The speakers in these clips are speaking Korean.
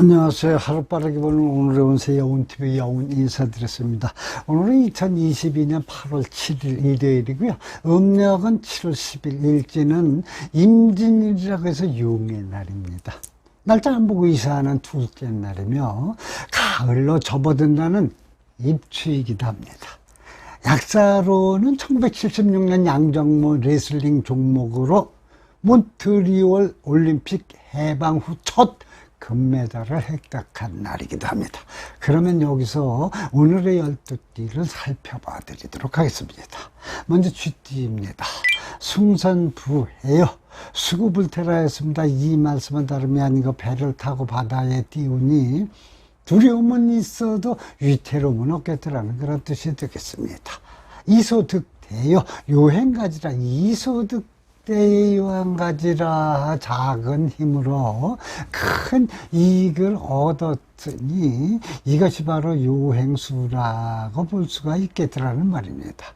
안녕하세요. 하루 빠르게 보는 오늘의 운세 여운TV 여운 인사드렸습니다. 오늘은 2022년 8월 7일 일요일이고요. 음력은 7월 10일 일지는 임진일이라고 해서 용의 날입니다. 날짜 안 보고 이사하는 둘째 날이며 가을로 접어든다는 입추이기도 합니다. 약사로는 1976년 양정모 레슬링 종목으로 몬트리올 올림픽 해방 후첫 금메달을 획득한 날이기도 합니다. 그러면 여기서 오늘의 열두 띠를 살펴봐 드리도록 하겠습니다. 먼저 쥐띠입니다. 승선부해요. 수구불태라 했습니다. 이 말씀은 다름이 아니고 배를 타고 바다에 띄우니 두려움은 있어도 위태로움은 없겠더라는 그런 뜻이 되겠습니다. 이소득대요. 요행가지라 이소득 때의 요한가지라 작은 힘으로 큰 이익을 얻었으니 이것이 바로 요행수라고 볼 수가 있겠더라는 말입니다.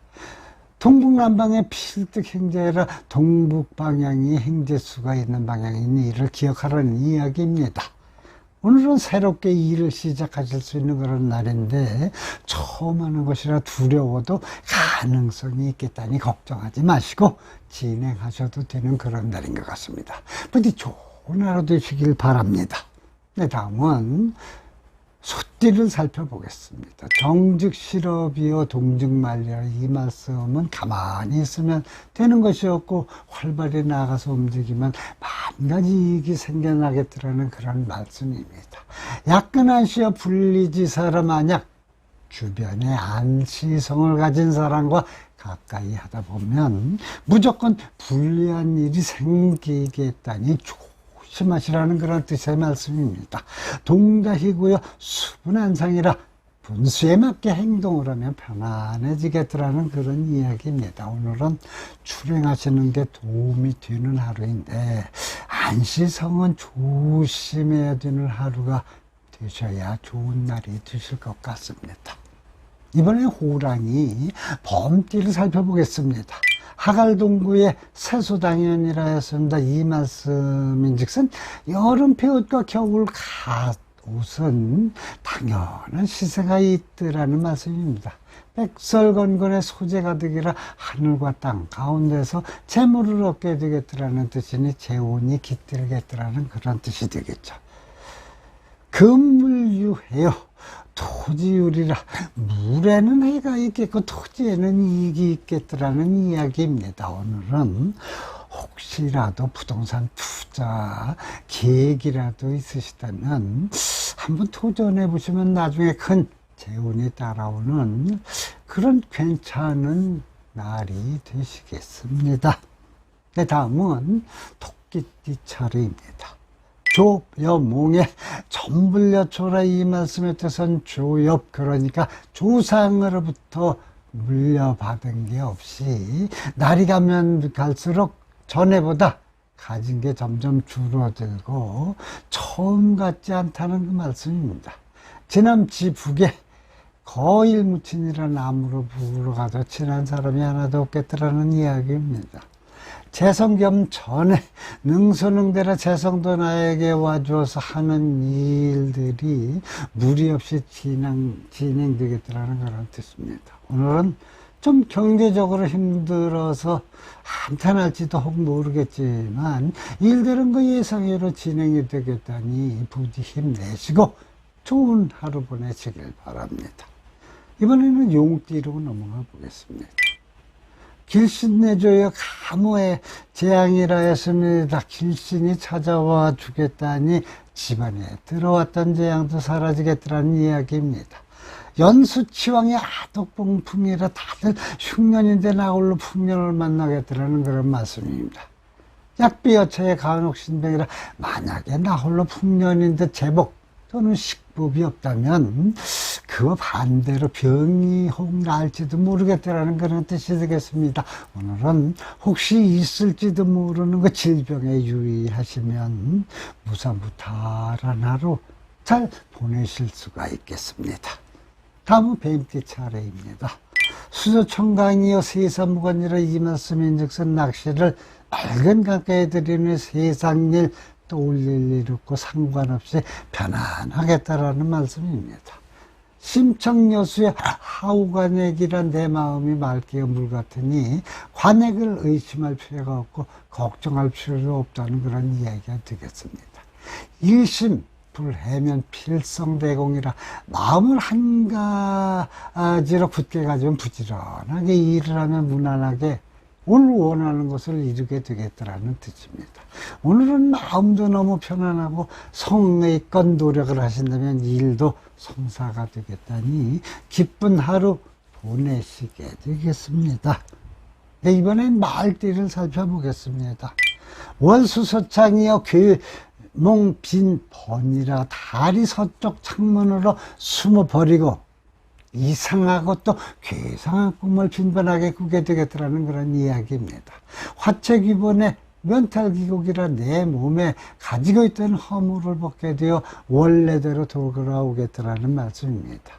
동북남방의 필득 행제라 동북 방향이 행제수가 있는 방향이니 이를 기억하라는 이야기입니다. 오늘은 새롭게 일을 시작하실 수 있는 그런 날인데 처음 하는 것이라 두려워도 가능성이 있겠다니 걱정하지 마시고 진행하셔도 되는 그런 날인 것 같습니다. 부디 좋은 하루 되시길 바랍니다. 네, 다음은 소띠를 살펴보겠습니다. 정직 실업이요 동직 말려 이 말씀은 가만히 있으면 되는 것이었고 활발히 나가서 움직이면 만 가지 이익이 생겨나겠더라는 그런 말씀입니다. 약근한 시어 분리지사라 만약 주변에 안시성을 가진 사람과 가까이 하다 보면 무조건 불리한 일이 생기겠다니 조 심하시라는 그런 뜻의 말씀입니다. 동작이고요. 수분한상이라 분수에 맞게 행동을 하면 편안해지겠더라는 그런 이야기입니다. 오늘은 출행하시는 게 도움이 되는 하루인데 안시성은 조심해야 되는 하루가 되셔야 좋은 날이 되실 것 같습니다. 이번에 호랑이 범띠를 살펴보겠습니다. 하갈동구의 세수당연이라 했습니다. 이 말씀인 즉슨 여름 폐옷과 겨울 갓 옷은 당연한 시세가 있더라는 말씀입니다. 백설건건의 소재 가득이라 하늘과 땅 가운데서 재물을 얻게 되겠더라는 뜻이니 재운이 깃들겠더라는 그런 뜻이 되겠죠. 금물유해요. 토지율이라 물에는 해가 있겠고 토지에는 이익이 있겠더라는 이야기입니다. 오늘은 혹시라도 부동산 투자 계획이라도 있으시다면 한번 도전해 보시면 나중에 큰 재운이 따라오는 그런 괜찮은 날이 되시겠습니다. 네, 다음은 토끼띠 차례입니다. 조여몽의 전불려초라 이 말씀의 뜻은 조엽 그러니까 조상으로부터 물려받은 게 없이 날이 가면 갈수록 전에보다 가진 게 점점 줄어들고 처음 같지 않다는 그 말씀입니다. 지남 지 북에 거일무친이라는 나무로 북으로 가도 친한 사람이 하나도 없겠더라는 이야기입니다. 재성겸 전에 능수능대라 재성도 나에게 와주어서 하는 일들이 무리 없이 진행, 진행되겠다라는 그런 뜻입니다. 오늘은 좀 경제적으로 힘들어서 한탄할지도 혹 모르겠지만 일들은 그 예상외로 진행이 되겠다니 부디 힘내시고 좋은 하루 보내시길 바랍니다. 이번에는 용띠로 넘어가 보겠습니다. 길신내줘요 가무의 재앙이라 했습니다. 길신이 찾아와 주겠다니 집안에 들어왔던 재앙도 사라지겠다는 이야기입니다. 연수치왕의 아독봉풍이라 다들 흉년인데 나홀로 풍년을 만나겠다는 그런 말씀입니다. 약비여차의 간혹신병이라 만약에 나홀로 풍년인데 제복 또는 식법이 없다면 그와 반대로 병이 혹 날지도 모르겠다라는 그런 뜻이 되겠습니다. 오늘은 혹시 있을지도 모르는 그 질병에 유의하시면 무사무탈한 하루 잘 보내실 수가 있겠습니다. 다음은 뱀띠 차례입니다. 수저청강이여 세사무관이라 이 말씀인 즉슨 낚시를 맑은 강가에 들이는 세상일 또 올릴 일 없고 상관없이 편안하겠다라는 말씀입니다. 심청여수의 하우관액이란 내 마음이 맑기에 물 같으니 관액을 의심할 필요가 없고 걱정할 필요도 없다는 그런 이야기가 되겠습니다. 일심 불해면 필성대공이라 마음을 한 가지로 굳게 가지면 부지런하게 일을 하면 무난하게 오늘 원하는 것을 이루게 되겠다라는 뜻입니다. 오늘은 마음도 너무 편안하고 성의껏 노력을 하신다면 일도 성사가 되겠다니 기쁜 하루 보내시게 되겠습니다. 네, 이번엔 말띠를 살펴보겠습니다. 월수서창이여 괴몽 빈 번이라 다리 서쪽 창문으로 숨어버리고 이상하고 또 괴상한 꿈을 빈번하게 꾸게 되겠다라는 그런 이야기입니다. 화채기본의 멘탈기곡이라 내 몸에 가지고 있던 허물을 벗게 되어 원래대로 돌아오겠다라는 말씀입니다.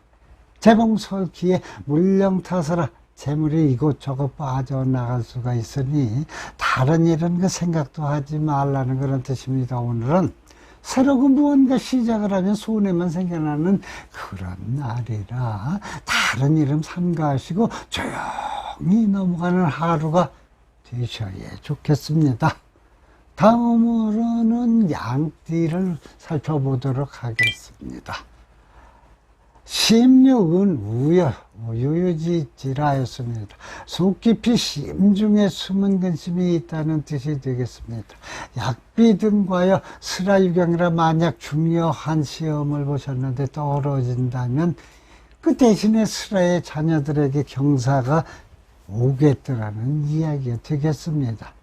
재봉설기에 물령타서라 재물이 이곳저곳 빠져나갈 수가 있으니 다른 일은 그 생각도 하지 말라는 그런 뜻입니다. 오늘은 새로운 무언가 시작을 하면 손해만 생겨나는 그런 날이라 다른 일은 삼가하시고 조용히 넘어가는 하루가 되셔야 좋겠습니다. 다음으로는 양띠를 살펴보도록 하겠습니다. 심력은 우여, 유유지지라였습니다. 속 깊이 심중에 숨은 근심이 있다는 뜻이 되겠습니다. 약비 등과여 슬라유경이라 만약 중요한 시험을 보셨는데 떨어진다면 그 대신에 슬라의 자녀들에게 경사가 오겠더라는 이야기가 되겠습니다.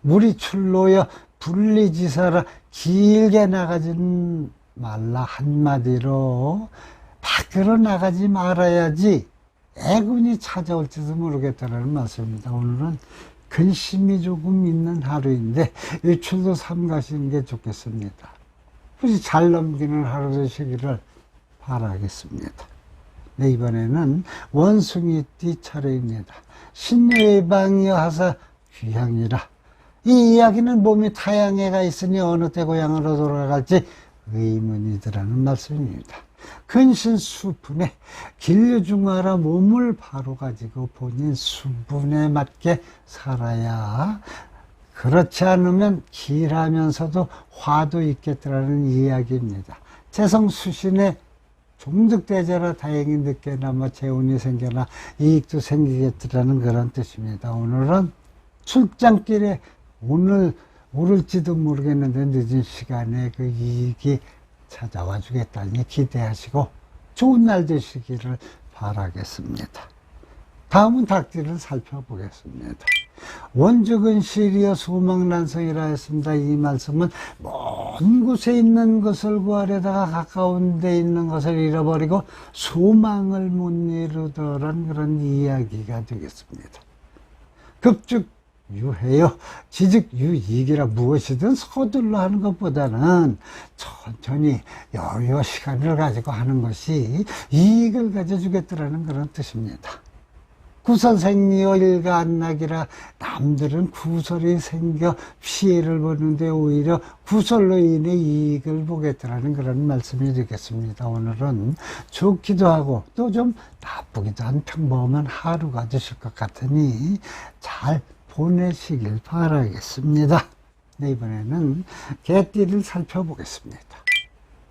물이 출로여 분리지사라 길게 나가진 말라 한마디로 밖으로 나가지 말아야지 애군이 찾아올지도 모르겠다는 말씀입니다. 오늘은 근심이 조금 있는 하루인데 일출도 삼가시는 게 좋겠습니다. 굳이 잘 넘기는 하루 되시기를 바라겠습니다. 네, 이번에는 원숭이띠 차례입니다. 신예방이여 하사 귀향이라. 이 이야기는 몸이 타양해가 있으니 어느 때 고향으로 돌아갈지 의문이더라는 말씀입니다. 근신 수분에 길려중하라 몸을 바로 가지고 본인 수분에 맞게 살아야 그렇지 않으면 길하면서도 화도 있겠더라는 이야기입니다. 재성 수신에 종득대자라 다행히 늦게나마 재운이 생겨나 이익도 생기겠더라는 그런 뜻입니다. 오늘은 출장길에 오늘 오를지도 모르겠는데 늦은 시간에 그 이익이 찾아와 주겠다니 기대하시고 좋은 날 되시기를 바라겠습니다. 다음은 닭띠를 살펴보겠습니다. 원적은 시리어 소망난성이라 했습니다. 이 말씀은 먼 곳에 있는 것을 구하려다가 가까운 데 있는 것을 잃어버리고 소망을 못 이루더란 그런 이야기가 되겠습니다. 급죽 유해요. 지즉 유익이라 무엇이든 서둘러 하는 것보다는 천천히 여유 시간을 가지고 하는 것이 이익을 가져주겠다라는 그런 뜻입니다. 구설생리어 일가 안락이라 남들은 구설이 생겨 피해를 보는데 오히려 구설로 인해 이익을 보겠다라는 그런 말씀이 되겠습니다. 오늘은 좋기도 하고 또 좀 나쁘기도 한 평범한 하루가 되실 것 같으니 잘 보내시길 바라겠습니다. 네, 이번에는 개띠를 살펴보겠습니다.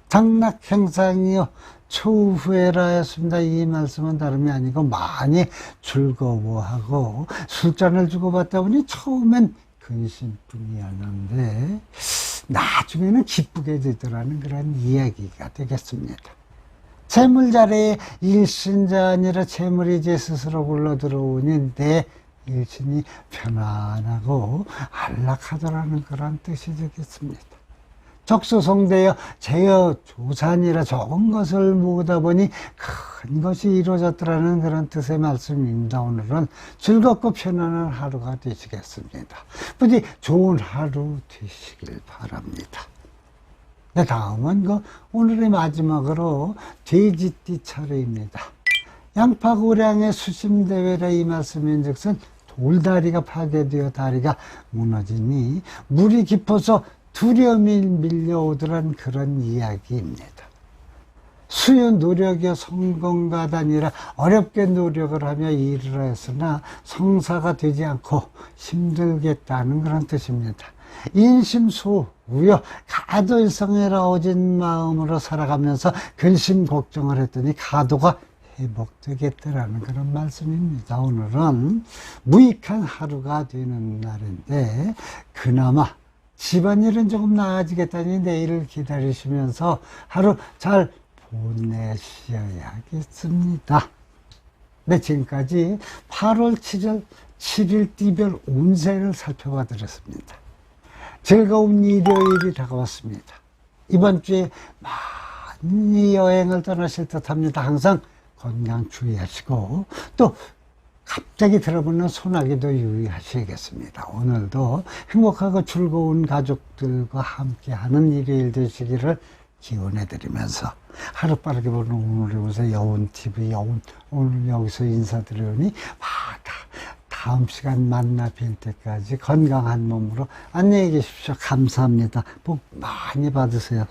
장락 행상이요 초후회라 했습니다. 이 말씀은 다름이 아니고 많이 즐거워하고 술잔을 주고받다 보니 처음엔 근심뿐이었는데 나중에는 기쁘게 되더라는 그런 이야기가 되겠습니다. 재물자리에 일신자 아니라 재물이 제 스스로 굴러 들어오니 내 일신이 편안하고 안락하더라는 그런 뜻이 되겠습니다. 적수성대여 제여 조산이라 적은 것을 모으다 보니 큰 것이 이루어졌더라는 그런 뜻의 말씀입니다. 오늘은 즐겁고 편안한 하루가 되시겠습니다. 부디 좋은 하루 되시길 바랍니다. 네, 다음은 그 오늘의 마지막으로 돼지띠 차례입니다. 양파고량의 수심대회라 이 말씀인 즉슨 돌다리가 파괴되어 다리가 무너지니 물이 깊어서 두려움이 밀려오더란 그런 이야기입니다. 수요 노력의 성공과 다니라 어렵게 노력을 하며 일을 했으나 성사가 되지 않고 힘들겠다는 그런 뜻입니다. 인심소 우여 가도일성이라 오진 마음으로 살아가면서 근심 걱정을 했더니 가도가 회복되겠다라는 그런 말씀입니다. 오늘은 무익한 하루가 되는 날인데 그나마 집안일은 조금 나아지겠다니 내일을 기다리시면서 하루 잘 보내셔야겠습니다. 네, 지금까지 8월 7일, 7일 띠별 운세를 살펴봐 드렸습니다. 즐거운 일요일이 다가왔습니다. 이번 주에 많이 여행을 떠나실 듯 합니다. 항상 건강 주의하시고 또 갑자기 들어보는 소나기도 유의하셔야겠습니다. 오늘도 행복하고 즐거운 가족들과 함께하는 일요일 되시기를 기원해 드리면서 하루 빠르게 보는 오늘의 우세 여운 TV 여운 오늘 여기서 인사드리오니 다음 시간 만나 뵐 때까지 건강한 몸으로 안녕히 계십시오. 감사합니다. 복 많이 받으세요.